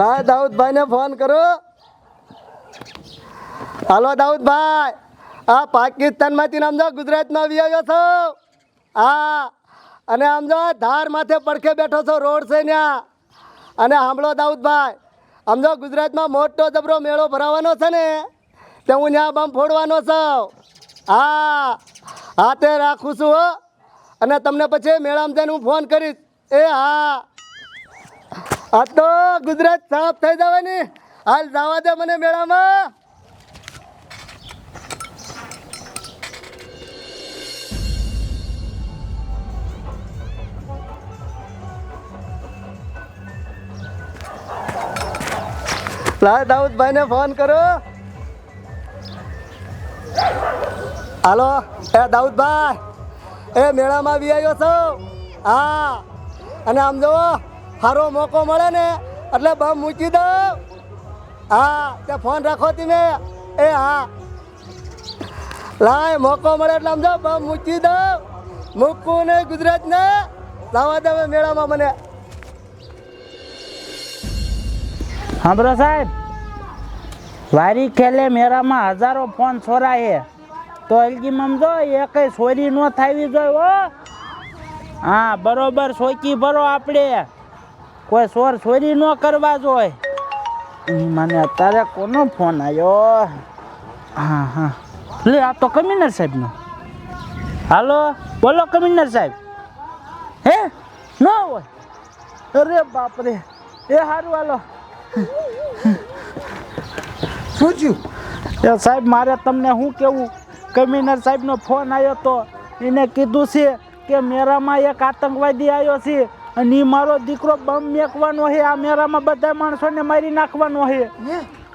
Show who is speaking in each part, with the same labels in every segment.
Speaker 1: લાય દાઉદભાઈને ફોન કરો. હાલો દાઉદભાઈ, આ પાકિસ્તાનમાંથી આમ જો ગુજરાતમાં આવી આવ્યો છો. હા, અને આમ ધાર માથે પડખે બેઠો છો, રોડ છે ત્યાં અને સાંભળો દાઉદભાઈ, આમ ગુજરાતમાં મોટો જબરો મેળો ભરાવાનો છે ને, તે હું ત્યાં બમ ફોડવાનો છું. હા હા તે રાખું છું અને તમને પછી મેળામાં જઈને હું ફોન કરીશ. એ હા. આ તો ગુજરાત સાફ થઈ જવાની. હાલ જવા દે મને મેળામાં. લાય દાઉદભાઈને ફોન કરો. હાલો, એ દાઉદભાઈ, એ મેળામાં આવી આવ્યો છો? હા. અને આમ જુઓ સારો મોકો મળે ને, એટલે બમ મૂકી દો. હા તે ફોન રાખો તમે. એ, હા. લાય, મોકો મળે એટલે સમજો જો, બમ મૂકી દો. મૂકવું નહીં ગુજરાતને. લાવા દે મેળામાં મને.
Speaker 2: સાંભળો સાહેબ. વારી ખેલે મેરામાં હજારો ફોન છોરાય તો હલકી મમજો એ કઈ ચોરી ન થાવી જોઈએ હા. બરોબર સોકી ભરો આપણે. કોઈ ચોર ચોરી ન કરવા જોઈએ મને અત્યારે કોનો ફોન આવ્યો હા હા. લે, આ તો કમિશનર સાહેબનો. હાલો, બોલો કમિશનર સાહેબ. હે? ન હોય. અરે બાપરે, એ સારું હાલો.
Speaker 3: શું થયું?
Speaker 2: એ સાહેબ, મારે તમને શું કેવું? કમિશનર સાહેબનો ફોન આવ્યો તો એને કીધું છે કે મેરામાં એક આતંકવાદી આવ્યો છે. અને મારો દીકરો બમ મેકવાનો છે આ મેરામાં બધા માણસોને મારી નાખવાનો છે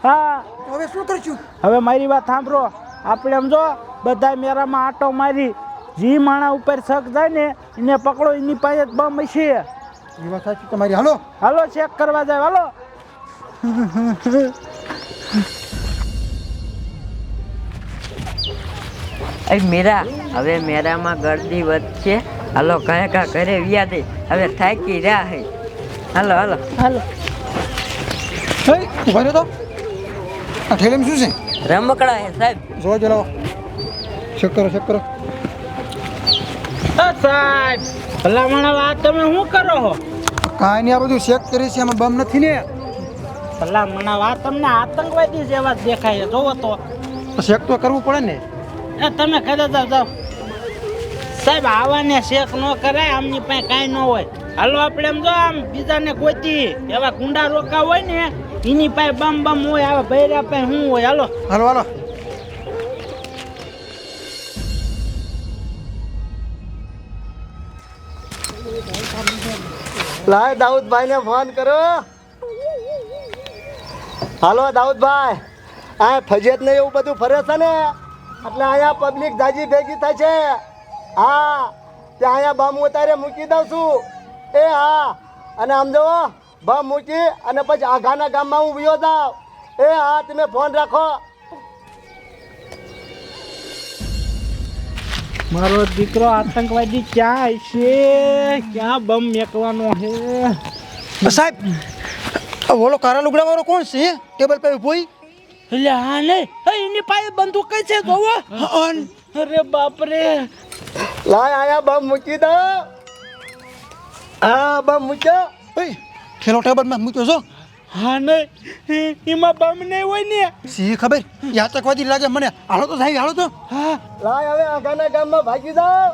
Speaker 3: હા? હવે શું કરશું?
Speaker 2: હવે મારી વાત સાંભળો. આપણે એમ જો બધા મેરામાં આટો મારી જી માણા ઉપર શક જાય ને એને પકડો એની પાસે જ બમ છે
Speaker 3: એ વાત સાચી તમારી. હાલો.
Speaker 2: હાલો ચેક કરવા જાય હાલો.
Speaker 4: મીરા હવે મેરામાં ગરદી વધશે. હાલો કહે કા ઘરે વ્યા દે હવે થાકી રહ્યા હે. હાલો હાલો.
Speaker 2: હાલો.
Speaker 3: હે ઊભા રહ્યો તો? આ ઠેલીમાં શું છે?
Speaker 4: રમકડા હે સાહેબ.
Speaker 3: જોવા જો લાવો. ચેક કરો ચેક કરો.
Speaker 2: સાહેબ ભલામણ વાત તમે શું કરો છો
Speaker 3: કાંઈ નહીં આ બધું ચેક કરી છે એમાં બમ નથી ને.
Speaker 2: ભલામણ વાત તમને આતંકવાદી જેવા જ દેખાય છે. જોવો તો.
Speaker 3: ચેક તો કરવું પડે ને.
Speaker 2: એ તમે ઘરે જાઓ જાઓ. સાહેબ, આવાને શેક ન કરાય, આમની પાસે કાંઈ ન હોય. હાલો આપણે એમ જો આમ બીજાને ગોતી. એવા કુંડા રોકા હોય ને, એની પાસે બમ બમ હોય, આવા બૈરા પાસે શું હોય. હાલો.
Speaker 3: હાલો હાલો.
Speaker 1: લાય દાઉદભાઈને ફોન કરો. હાલો, દાઉદભાઈ. આ ફજિયત ને એવું બધું ફરે છે ને? એટલે અહીંયા પબ્લિક જાજી ભેગી થાય છે. હા ત્યાં અહીંયા બમ ઉતારે મૂકી દઉં છું. એ હા અને આમ જુઓ બમ મૂકી અને પછી આઘાના ગામમાં હું વિયો જાઉં. એ હા તમે ફોન રાખો.
Speaker 2: મારો દીકરો આતંકવાદી ક્યાં છે? ક્યાં બમ મેકવાનો છે
Speaker 3: સાહેબ ઓલો કારા લુગડા વાળો કોણ છે? ટેબલ પર ઊભો?
Speaker 2: એટલે હા નહીં. એની પાસે બંદૂક કઈ છે જોવો. અરે બાપરે.
Speaker 1: લાય આયા બમ મૂકી દો. આ બમ મૂક્યો.
Speaker 3: ખેલો ટેબલમાં મૂક્યો છો?
Speaker 2: હા નહીં એમાં બમ નહીં હોય ને.
Speaker 3: સી ખબર? યાતકવાદી લાગે મને. હાલો તો સાહેબ હાલો તો.
Speaker 2: હા.
Speaker 1: લાય હવે આઘાના ગામમાં ભાગી જાઓ.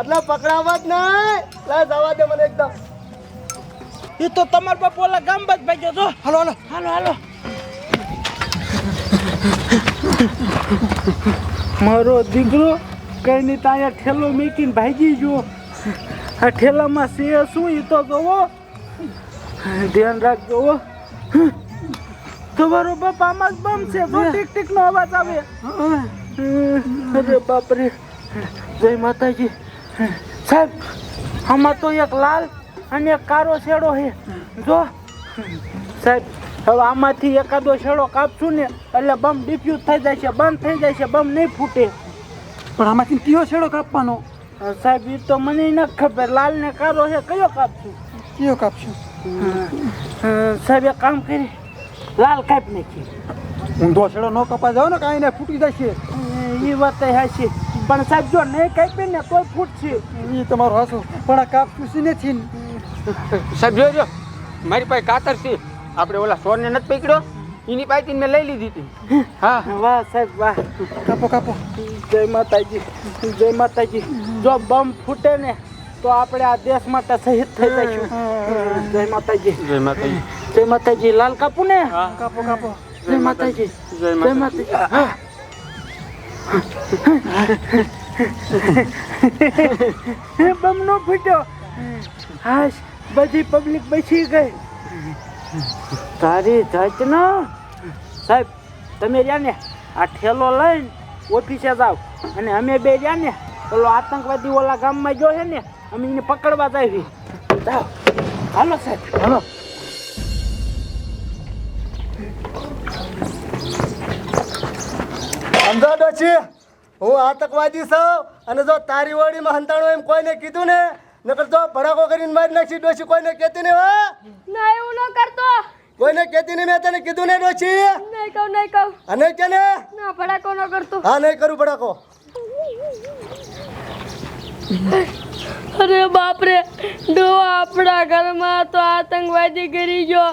Speaker 1: એટલે પકડાવા જ નહીં. લાય જવા દે મને એકદમ.
Speaker 2: એ તો તમારા બાપ ઓલા ગામ બાદ ભાગ્યો છો.
Speaker 3: હાલો હાલો.
Speaker 2: હાલો હાલો. મારો દીકરો કઈ નહીં ત્યાં ઠેલો મૂકીને ભાગી ગયો. આ ઠેલામાં સિંહ શું એ તો જોવો. ધ્યાન રાખજો. તમારો બાપ આમાં જ બમ છે. ટીક ટીક નો અવાજ આવે. અરે બાપરે. જય માતાજી. સાહેબ, આમાં તો એક લાલ અને એક કારો છેડો છે. જો. સાહેબ હવે આમાંથી એકાદો છેડો કાપશું ને એટલે બમ ડિફ્યુઝ થઈ જાય છે બંધ થઈ જાય છે બમ નહીં ફૂટે.
Speaker 3: પણ આમાંથી કયો છેડો કાપવાનો?
Speaker 2: સાહેબ એ તો મને ન ખબર. લાલ ને કારો છે કયો કાપશું?
Speaker 3: કયો કાપશું?
Speaker 2: સાહેબ એક કામ કરી. લાલ કાપી નાખી.
Speaker 3: ઊંધો છેડો ન કપા જાવ ને કાંઈ ને ફૂટી જશે.
Speaker 2: એ વાત હશે પણ સાહેબ જો નહીં કાપી ને તોય ફૂટશે.
Speaker 3: એ તમારો હાસો. પણ આ કાપ ચૂસી નથી
Speaker 5: સાહેબ જોજો મારી પાસે કાતર છે. આપણે ઓલા સોરને નથી પકડ્યો એની પાસેથી મેં લઈ લીધી હતી. હા.
Speaker 2: વાહ સાહેબ વાહ.
Speaker 3: કાપો કાપો.
Speaker 2: જય માતાજી જય માતાજી. જો બમ ફૂટે ને તો આપણે આ દેશ માટે શહીદ થઈ જઈશું. જય માતાજી.
Speaker 5: જય માતાજી.
Speaker 2: જય માતાજી. લાલ કાપુ ને?
Speaker 3: કાપો કાપો.
Speaker 2: જય માતાજી.
Speaker 5: જય
Speaker 2: જય માતાજી. બમ નો ફૂટ્યો. હાશ બધી પબ્લિક બચી ગઈ. તારી જાતનો સાહેબ, તમે રહ્યા ને, આ ઠેલો લઈને ઓફિસે જાઓ. અને અમે બે રહ્યા ને, પેલો આતંકવાદી ઓલા ગામમાં જો છે ને, અમે એને પકડવા જાવી. જાઓ. હાલો, સાહેબ. હાલો.
Speaker 1: સમજો છે? હું આતંકવાદી છું અને જો તારી ઓળીમાં હંતાણો એમ કોઈને કીધું ને નકર તો ભડાકો કરીને મારી નાખી ડોશી કોઈને કહેતી નહીં હો.
Speaker 6: ના એવું ન કરતો.
Speaker 1: કોઈને કહેતી નહીં મેં તને કીધું ને ડોશી.
Speaker 6: નહીં કહું નહીં કહું.
Speaker 1: અને કે ને?
Speaker 6: ના ભડાકો ન કરતો.
Speaker 1: હા નહીં કરું ભડાકો.
Speaker 6: અરે બાપરે ડો આપણા ઘરમાં તો આતંકવાદી કરી ગયો.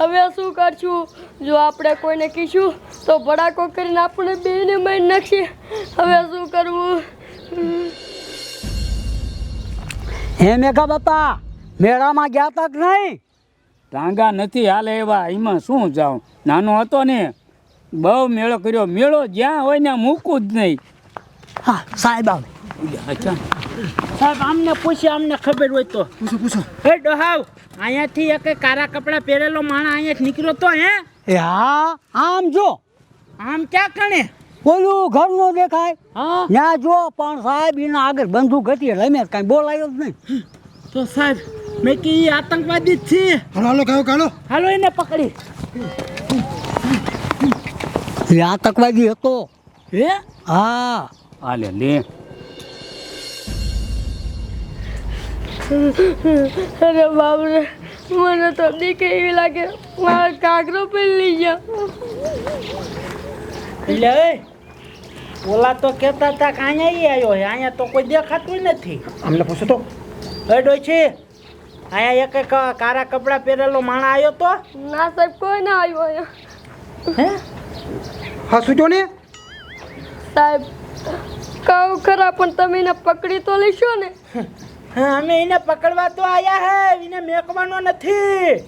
Speaker 6: હવે શું કરશું? જો આપણે કોઈને કહીશું તો ભડાકો કરીને આપણે બેને મારી નાખીએ. હવે શું કરવું?
Speaker 7: હે મેઘા બાપા મેળામાં ગયા તા કે નહીં?
Speaker 8: ટાંગા નથી હાલે એવા એમાં શું જાઉં? નાનો હતો ને બહુ મેળો કર્યો. મેળો જ્યાં હોય ને મૂકું જ નહીં.
Speaker 7: હા સાહેબ આવે.
Speaker 2: સાહેબ આમને પૂછી આમને ખબર હોય તો.
Speaker 3: પૂછો પૂછો.
Speaker 2: એ ડોહાવ અહીંયાથી એક કારા કપડા પહેરેલો માણસ અહીંયાથી નીકળ્યો તો હે?
Speaker 7: એ હા આમ જો.
Speaker 2: આમ ક્યાં કણે?
Speaker 7: ઓલું ઘરનું દેખાય?
Speaker 2: હા.
Speaker 7: ત્યાં જો પણ સાહેબ એના આગળ બંદૂક હતી અમે કાંઈ બોલાયો જ નહીં.
Speaker 2: તો સાહેબ મેં કે એ આતંકવાદી જ છે
Speaker 3: હાલો હાલો કયો કાલો
Speaker 2: હાલો એને પકડી.
Speaker 7: એ આતંકવાદી હતો.
Speaker 2: હે?
Speaker 7: હા.
Speaker 8: હાલે લે.
Speaker 6: અરે બાપરે મને તો બીક એવી લાગે. મારા કાગરો પણ લઈ ગયા.
Speaker 2: એટલે એ. ઓલા તો કહેતા હતા કે અહીંયા એ આવ્યો છે અહીંયા તો કોઈ દેખાતું નથી.
Speaker 3: અમને પૂછો તો.
Speaker 2: એ છે? અહીંયા એક એક કારા કપડાં પહેરેલો માણસ આવ્યો તો?
Speaker 6: ના સાહેબ કોઈ ના આવ્યો અહીંયા.
Speaker 2: હે?
Speaker 3: હા શું જો ને?
Speaker 6: સાહેબ કહું ખરા પણ તમે એને પકડી તો લેશો ને?
Speaker 2: હા અમે એને પકડવા તો આવ્યા હે એને મેકવાનો નથી.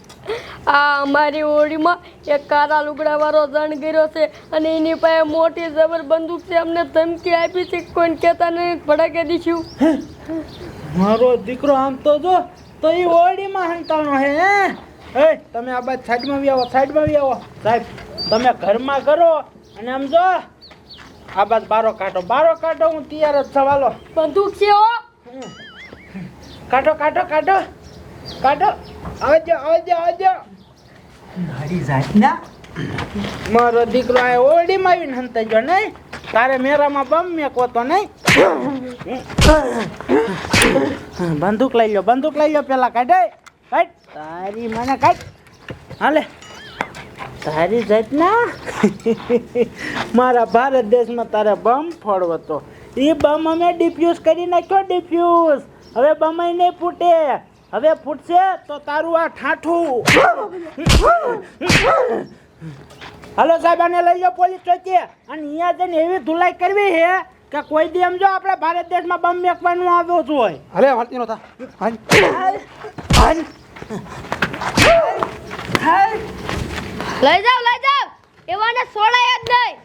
Speaker 6: આ અમારી ઓળીમાં એક કારા લુગડાવાળો જણ ગયો છે અને એની પાસે મોટી જબર બંદૂક છે. અમને ધમકી આપી છે. કોઈને કહેતા નહીં ભડાકે દીશું
Speaker 2: મારો દીકરો આમ તો જો તો એ ઓરડીમાં હંતાણો હે હે? એ તમે આ બાદ સાઈડમાં બી આવો સાઈડમાં બી આવો. સાહેબ તમે ઘરમાં કરો અને આમ જો આ બાદ બારો કાઢો બારો કાઢો હું તૈયાર જ સવાલો
Speaker 6: બંદૂક છે ઓ
Speaker 2: કાઢો કાઢો કાઢો કાઢો આવજો આવજો આવજો. મારી દીકરો આ ઓરડીમાં આવીને હંતે જો નહીં. તારે મેરામાં બમ મેં તો નહીં. બંદૂક લઈ લો બંદૂક લઈ લો પેલા કાઢે. કાઢ. તારી મને કાઢ. હાલે. તારી જાતના. મારા ભારત દેશમાં તારે બમ ફોડવો તો. એ બમ અમે ડિફ્યુઝ કરી નાખ્યો ડિફ્યુઝ હવે બમ નહીં ફૂટે. હવે ફૂટશે તો તારું આ ઠાઠું. હાલો સાહેબ આને લઈ જાઓ પોલીસ ચોકી. અને અહીંયા જઈને એવી ધુલાઈ કરવી છે કે કોઈ દી એમ જો આપણે ભારત દેશમાં બમ મેકવાનું આવ્યો છું હોય.
Speaker 3: હાલે વાંચી નતા
Speaker 6: લઈ જાઓ લઈ જાઓ. એવાને છોડાય જ નહીં.